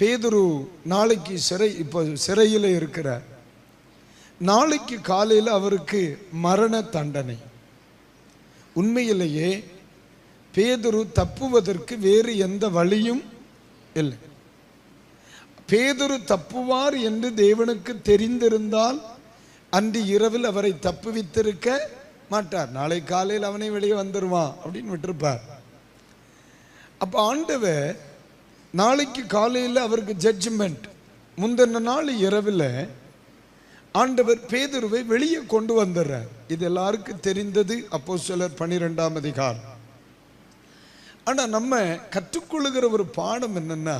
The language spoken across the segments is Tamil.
பேதுரு நாளைக்கு சிறை இப்போ சிறையில் இருக்கிறார். நாளைக்கு காலையில் அவருக்கு மரண தண்டனை. உண்மையிலேயே பேதுரு தப்புவதற்கு வேறு எந்த வழியும் இல்லை. பேதுரு தப்புவார் என்று தேவனுக்கு தெரிந்திருந்தால் அன்று இரவில் அவரை தப்புவித்திருக்க மாட்டார். நாளை காலையில் அவனை வெளியே வந்துடுவான் அப்படின்னு விட்டுருப்பார். அப்போ ஆண்டவர் நாளைக்கு காலையில் அவருக்கு ஜட்ஜ்மெண்ட் முந்தின நாள் இரவில் ஆண்டவர் பேதுருவை வெளியே கொண்டு வந்துடுறார். இது எல்லாருக்கும் தெரிந்தது. அப்போ சிலர் பன்னிரெண்டாம் அதிகாரம். ஆனால் நம்ம கற்றுக்கொள்ளுகிற ஒரு பாடம் என்னென்னா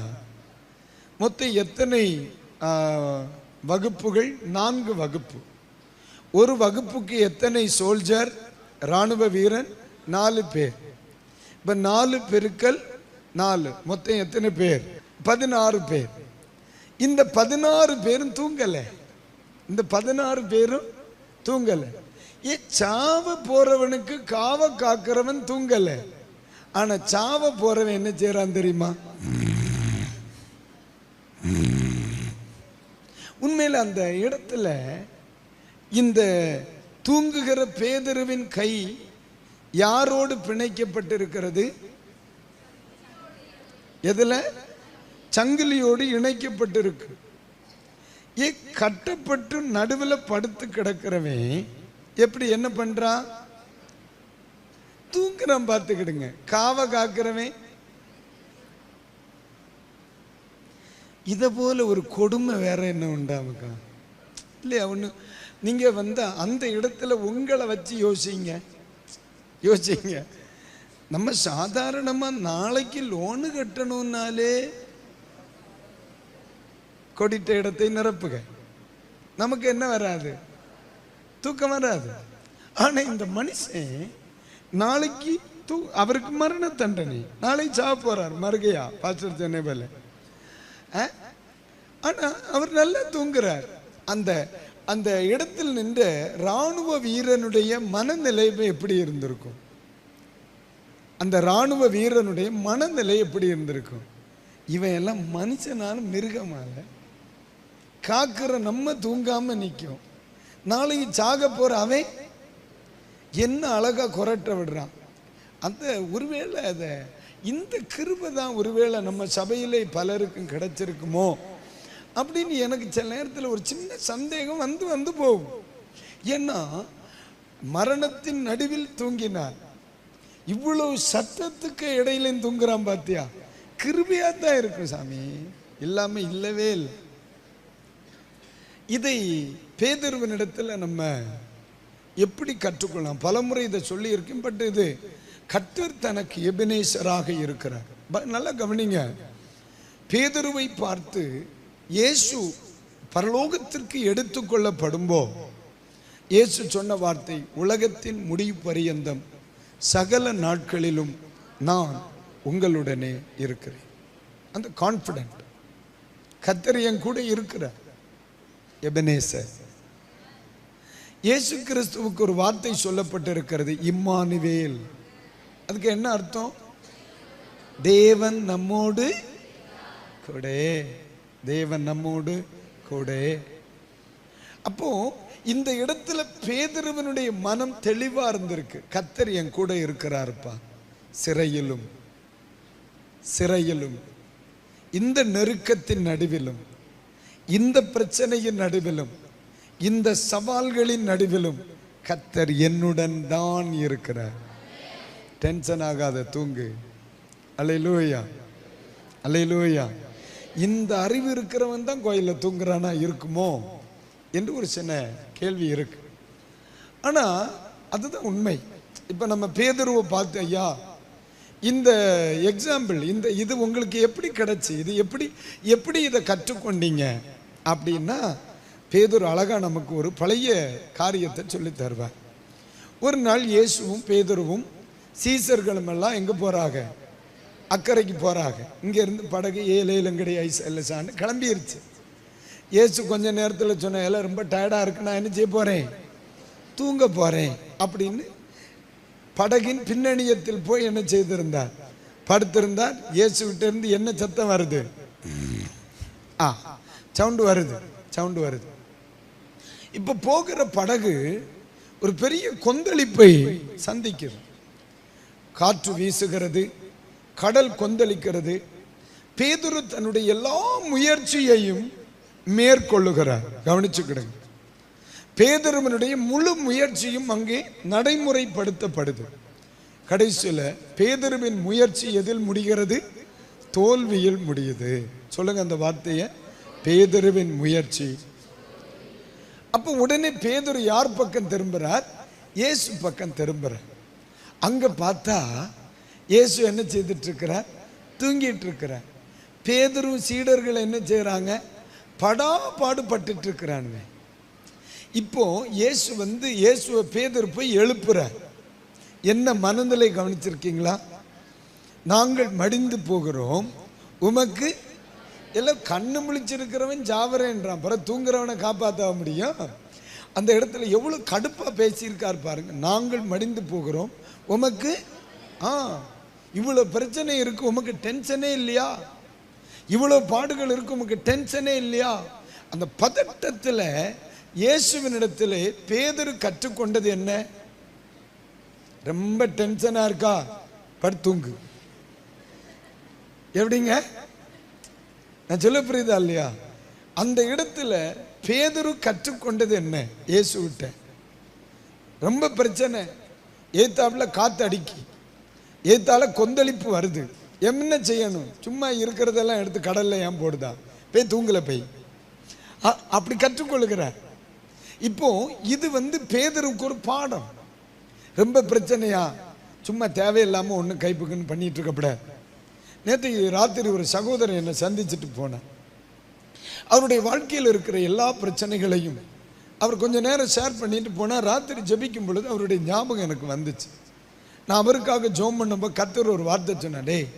மொத்தம் எத்தனை வகுப்புகள்? நான்கு வகுப்பு. ஒரு வகுப்புக்கு எத்தனை சோல்ஜர் ராணுவ வீரன்? நாலு பேர். இப்போ நாலு பெருக்கல் நாலு. மொத்தம் எத்தனை பேர்? பதினாறு பேர். இந்த பதினாறு பேரும் தூங்கலை. இந்த பதினாறு பேரும் தூங்கலை. ஏ சாவ போறவனுக்கு காவ காக்கிறவன் தூங்கலை. ஆனா சாவ போறவன் என்ன செய்யறான் தெரியுமா? உண்மையில் அந்த இடத்துல இந்த தூங்குகிற பேதருவின் கை யாரோடு பிணைக்கப்பட்டிருக்கிறது? எதுல? சங்கிலியோடு இணைக்கப்பட்டிருக்கு. ஏ கட்டப்பட்டு நடுவில் படுத்து கிடக்கிறவன் எப்படி என்ன பண்ணுறான் தூங்குறான் பார்த்துக்கிடுங்க. காவ காக்கிறவன். இதை போல ஒரு கொடுமை வேற என்ன உண்டாமுக்கா இல்லையா ஒன்று நீங்க வந்து அந்த இடத்துல உங்களை வச்சு யோசிங்க. யோசிங்க. நம்ம சாதாரணமா நாளைக்கு லோனு கட்டணும்னாலே கொடிட்ட இடத்தை நிரப்புக. நமக்கு என்ன வராது? தூக்கம் வராது. ஆனா இந்த மனுஷன் நாளைக்கு தூ அவருக்கு மரண தண்டனை. நாளை சாவ போறார் மறுகையா பாஸ்டர் சென்னை போல. ஆ? ஆனா அவர் நல்லா தூங்குறார். அந்த அந்த இடத்தில் நின்ற ராணுவ வீரனுடைய மனநிலைமை எப்படி இருந்திருக்கும்? அந்த ராணுவ வீரனுடைய மனநிலை எப்படி இருந்திருக்கும்? இவன் எல்லாம் மனுஷனாலும் மிருகமால. காக்கிற நம்ம தூங்காம நிற்கும் நாளைக்கு சாக போற அவன் என்ன அழகா குரட்ட விடுறான். அந்த ஒருவேளை அதை இந்த கிருபை தான் ஒருவேளை நம்ம சபையிலே பலருக்கும் கிடைச்சிருக்குமோ? அப்படின்னு எனக்கு சில நேரத்தில் ஒரு சின்ன சந்தேகம் வந்து வந்து போகும். ஏன்னா மரணத்தின் நடுவில் தூங்கினார். இவ்வளவு சத்தத்துக்கு இடையில தூங்குறான் பாத்தியா? கிருபையா தான் இருக்கும் சாமி. இல்லாம இல்லவே இல்லை. இதை பேதர்வனிடத்துல நம்ம எப்படி கற்றுக்கொள்ளலாம்? பலமுறை இதை சொல்லி இருக்கேன் பட் இது கட்டர் தனக்கு எபினேசராக இருக்கிறார். ப- நல்லா கவனிங்க. பேதுருவை பார்த்து இயேசு பரலோகத்திற்கு எடுத்துக்கொள்ளப்படும்போ இயேசு சொன்ன வார்த்தை உலகத்தின் முடிவு பரியந்தம். சகல நாட்களிலும் நான் உங்களுடனே இருக்கிறேன். அந்த கான்ஃபிடென்ட் கத்தர் என் கூட இருக்கிறார். எபனேசர். இயேசு கிறிஸ்துவுக்கு ஒரு வார்த்தை சொல்லப்பட்டிருக்கிறது இம்மானுவேல். அதுக்கு என்ன அர்த்தம்? தேவன் நம்மோடு கூட. தேவன் நம்மோடு கூட. அப்போ இந்த இடத்துல பேதுருவனுடைய மனம் தெளிவா இருந்திருக்கு. கத்தர் என் கூட இருக்கிறாருப்பா. சிறையிலும் சிறையிலும் இந்த நெருக்கத்தின் நடுவிலும் இந்த பிரச்சனையின் நடுவிலும் இந்த சவால்களின் நடுவிலும் கத்தர் என்னுடன் தான் இருக்கிறார். டென்ஷன் ஆகாத தூங்கு. அலையிலூயா. அலையிலூயா. இந்த அறிவு இருக்கிறவன் தான் கோயிலில் தூங்குறானா இருக்குமோ? என்று ஒரு சின்ன கேள்வி இருக்கு. ஆனால் அதுதான் உண்மை. இப்போ நம்ம பேதருவை பார்த்து ஐயா இந்த எக்ஸாம்பிள் இந்த இது உங்களுக்கு எப்படி கிடச்சி? இது எப்படி எப்படி இதை கற்றுக்கொண்டீங்க? அப்படின்னா பேதுரு அழகாக நமக்கு ஒரு பழைய காரியத்தை சொல்லி தருவார். ஒரு நாள் இயேசுவும் பேதுருவும் சீசர்களும் எல்லாம் எங்கே போறாங்க? அக்கறைக்கு போகிறாங்க இங்கேருந்து படகு ஏழு இலங்கடி ஐஸ் எல்லசான்னு கிளம்பிருச்சு. ஏசு கொஞ்ச நேரத்தில் சொன்ன எல்லாம் ரொம்ப டயர்டாக இருக்கு நான் என்ன செய்ய போகிறேன் தூங்க போகிறேன் அப்படின்னு படகின் பின்னணியத்தில் போய் என்ன செய்திருந்தார்? படுத்திருந்தார். இயேசு இருந்து என்ன சத்தம் வருது? ஆ சவுண்டு வருது சவுண்டு வருது. இப்போ போகிற படகு ஒரு பெரிய கொந்தளிப்பை சந்திக்கிறது காற்று வீசுகிறது கடல் கொந்தளிக்கிறது. பேதுரு தன்னுடைய எல்லா முயற்சியையும் மேற்கொள்ளுகிறார். கவனிச்சுக்கிடுங்க. பேதருவனுடைய முழு முயற்சியும் அங்கே நடைமுறைப்படுத்தப்படுது. கடைசியில் பேதருவின் முயற்சி எதில் முடிகிறது? தோல்வியில் முடியுது. சொல்லுங்க அந்த வார்த்தையை. பேதருவின் முயற்சி. அப்போ உடனே பேதுரு யார் பக்கம் திரும்புகிறார் இயேசு பக்கம் திரும்புகிறார் அங்கே பார்த்தா இயேசு என்ன செய்துட்டு இருக்கிறார்? தூங்கிட்டு இருக்கிறார். பேதுரு சீடர்கள் என்ன செய்கிறாங்க படா பாடுபட்டு இருக்கிறானுங்க இப்போ இயேசு வந்து இயேசுவை பேதர் போய் எழுப்புறார். என்ன மனநிலை கவனிச்சிருக்கீங்களா? நாங்கள் மடிந்து போகிறோம். உமக்கு எல்லாம் கண்ணு முழிச்சிருக்கிறவன் ஜாவரேன்றான். பிற தூங்குறவனை காப்பாற்ற முடியும். அந்த இடத்துல எவ்வளோ கடுப்பாக பேசியிருக்கார் பாருங்க. நாங்கள் மடிந்து போகிறோம். உமக்கு ஆ இவ்வளோ பிரச்சனை இருக்கு. உமக்கு டென்ஷனே இல்லையா? இவ்வளோ பாடுகள் இருக்கும் உமக்கு டென்ஷனே இல்லையா? அந்த பதட்டத்தில் இயேசுவினிடத்தில் பேதரு கற்றுக்கொண்டது என்ன? ரொம்ப டென்ஷனாக இருக்கா? படுத்துங்கு எப்படிங்க? நான் சொல்ல புரியுதா இல்லையா? அந்த இடத்துல பேதுரு கற்றுக்கொண்டது என்ன? இயேசு விட்ட ரொம்ப பிரச்சனை. ஏத்தாப்புல காத்து அடிக்கி ஏத்தால கொந்தளிப்பு வருது. என்ன செய்யணும்? சும்மா இருக்கிறதெல்லாம் எடுத்து கடல்ல ஏன் போடுதா? போய் தூங்கல போய். அ- அப்படி கற்றுக்கொள்கிறார். இப்போ இது வந்து பேதருக்கு ஒரு பாடம். ரொம்ப பிரச்சனையா? சும்மா தேவையில்லாமல் ஒன்று கைப்புக்குன்னு பண்ணிட்டு இருக்கப்பட நேற்று ராத்திரி ஒரு சகோதரன் என்னை சந்திச்சுட்டு போனேன் அவருடைய வாழ்க்கையில் இருக்கிற எல்லா பிரச்சனைகளையும் அவர் கொஞ்ச நேரம் ஷேர் பண்ணிட்டு போனால் ராத்திரி ஜபிக்கும் பொழுது அவருடைய ஞாபகம் எனக்கு வந்துச்சு. நான் அவருக்காக ஜோம் பண்ணப்போ கத்துற ஒரு வார்த்தை சொன்னேன் டேய்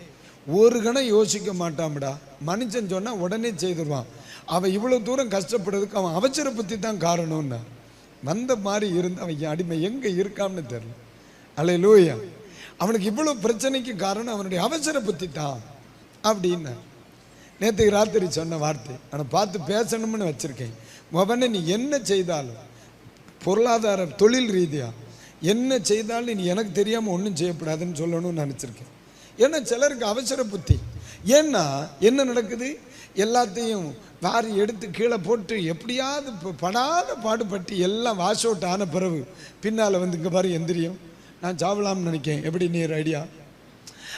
ஒரு கணம் யோசிக்க மாட்டான்டா. மனுஷன் சொன்னால் உடனே செய்துருவான். அவன் இவ்வளோ தூரம் கஷ்டப்படுறதுக்கு அவன் அவசர பற்றி தான் காரணம்னா. வந்த மாதிரி இருந்து அவன் அடிமை எங்கே இருக்கான்னு தெரியல. அலை லூயா அவனுக்கு இவ்வளோ பிரச்சனைக்கு காரணம் அவனுடைய அவசர பற்றி தான். அப்படின்னா நேற்றுக்கு ராத்திரி சொன்ன வார்த்தை. அவனை பார்த்து பேசணும்னு வச்சுருக்கேன். மொபனை நீ என்ன செய்தாலும் பொருளாதார தொழில் ரீதியாக என்ன செய்தாலும் நீ எனக்கு தெரியாமல் ஒன்றும் செய்யக்கூடாதுன்னு சொல்லணும்னு நினச்சிருக்கேன். ஏன்னா சிலருக்கு அவசர புத்தி? ஏன்னா என்ன நடக்குது? எல்லாத்தையும் வாரி எடுத்து கீழே போட்டு எப்படியாவது படாத பாடுபட்டு எல்லாம் வாஷ் அவுட் ஆன பிறகு பின்னால் வந்து இங்கே பாரு எந்திரியும் நான் சாவலாம்னு நினைக்கேன். எப்படி நீர் ஐடியா?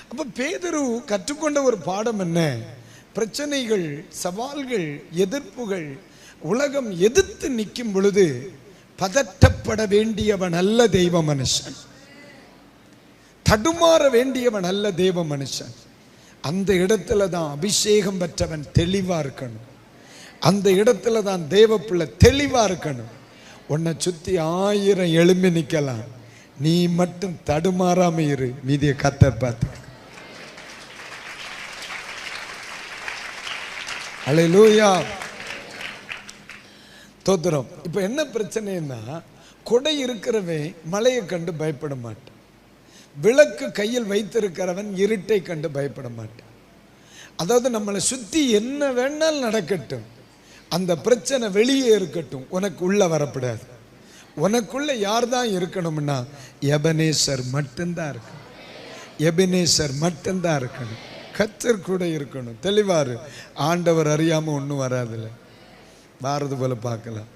அப்போ பேதரு கற்றுக்கொண்ட ஒரு பாடம் என்ன? பிரச்சனைகள் சவால்கள் எதிர்ப்புகள் உலகம் எதிர்த்து நிற்கும் பொழுது பதட்டப்பட வேண்டியவன் அல்ல தெய்வ மனுஷன். தடுமாற வேண்டியவன் அல்ல தேவ மனுஷன். அந்த இடத்துல தான் அபிஷேகம் பெற்றவன் தெளிவா இருக்கணும். அந்த இடத்துல தான் தேவ பிள்ளை தெளிவா இருக்கணும். உன்னை சுத்தி ஆயிரம் எழும்பி நிற்கலாம் நீ மட்டும் தடுமாறாம இரு. மீதியை கத்தர் பார்த்து அலையிலூயா தோத்துறோம் இப்போ என்ன பிரச்சனைன்னா கொடை இருக்கிறவன் மலையை கண்டு பயப்பட மாட்டான். விளக்கு கையில் வைத்திருக்கிறவன் இருட்டை கண்டு பயப்பட மாட்டான். அதாவது நம்மளை சுற்றி என்ன வேணாலும் நடக்கட்டும் அந்த பிரச்சனை வெளியே இருக்கட்டும் உனக்கு உள்ளே வரப்படாது. உனக்குள்ளே யார் தான் இருக்கணும்னா எபனேசர் மட்டும்தான் இருக்கணும். எபினேசர் மட்டும்தான் இருக்கணும். கத்தர் கூட இருக்கணும். தெளிவாரு ஆண்டவர் அறியாமல் ஒன்றும் வராதுல்ல. வாரது போல பார்க்கலாம்.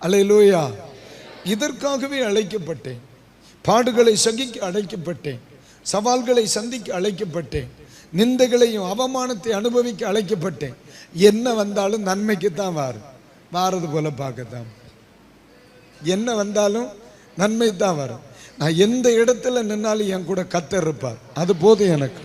அலையிலோயா. இதற்காகவே அழைக்கப்பட்டேன். பாடுகளை சகிக்க அழைக்கப்பட்டேன். சவால்களை சந்திக்க அழைக்கப்பட்டேன். நிந்தைகளையும் அவமானத்தை அனுபவிக்க அழைக்கப்பட்டேன். என்ன வந்தாலும் நன்மைக்கு தான் வாரும் வாரது போல பார்க்கத்தான். என்ன வந்தாலும் நன்மை தான் வரும். நான் எந்த இடத்துல நின்னாலும் என் கூட கத்தர் இருப்பார். அது போதும் எனக்கு.